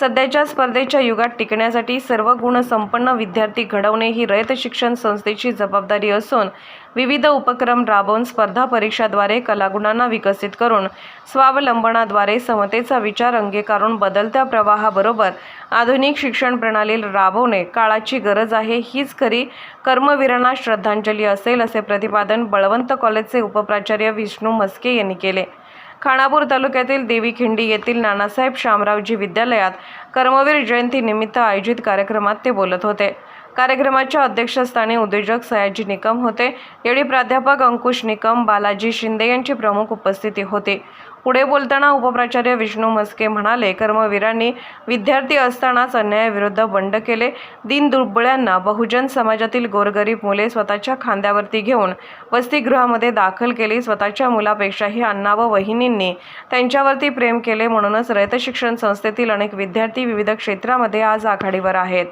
सध्याच्या स्पर्धेच्या युगात टिकण्यासाठी सर्व गुणसंपन्न विद्यार्थी घडवणे ही रयत शिक्षण संस्थेची जबाबदारी असून विविध उपक्रम राबवून स्पर्धा परीक्षाद्वारे कलागुणांना विकसित करून स्वावलंबनाद्वारे समतेचा विचार अंगीकारून बदलत्या प्रवाहाबरोबर आधुनिक शिक्षण प्रणाली राबवणे काळाची गरज आहे. हीच खरी कर्मवीरांना श्रद्धांजली असेल असे प्रतिपादन बळवंत कॉलेजचे उपप्राचार्य विष्णू मस्के यांनी केले. खानापूर तालुक्यातील देवीखिंडी येथील नानासाहेब शामरावजी विद्यालयात कर्मवीर जयंतीनिमित्त आयोजित कार्यक्रमात ते बोलत होते. कार्यक्रमाच्या अध्यक्षस्थानी उद्योजक सयाजी निकम होते. यावेळी प्राध्यापक अंकुश निकम बालाजी शिंदे यांची प्रमुख उपस्थिती होती. पुढे बोलताना उपप्राचार्य विष्णू मस्के म्हणाले कर्मवीरांनी विद्यार्थी असतानाच अन्यायाविरुद्ध बंड केले. दिन दुर्बळ्यांना बहुजन समाजातील गोरगरीब मुले स्वतःच्या खांद्यावरती घेऊन वसतिगृहामध्ये दाखल केली. स्वतःच्या मुलापेक्षाही अण्णा व वहिनींनी त्यांच्यावरती प्रेम केले. म्हणूनच रयत शिक्षण संस्थेतील अनेक विद्यार्थी विविध क्षेत्रामध्ये आज आघाडीवर आहेत.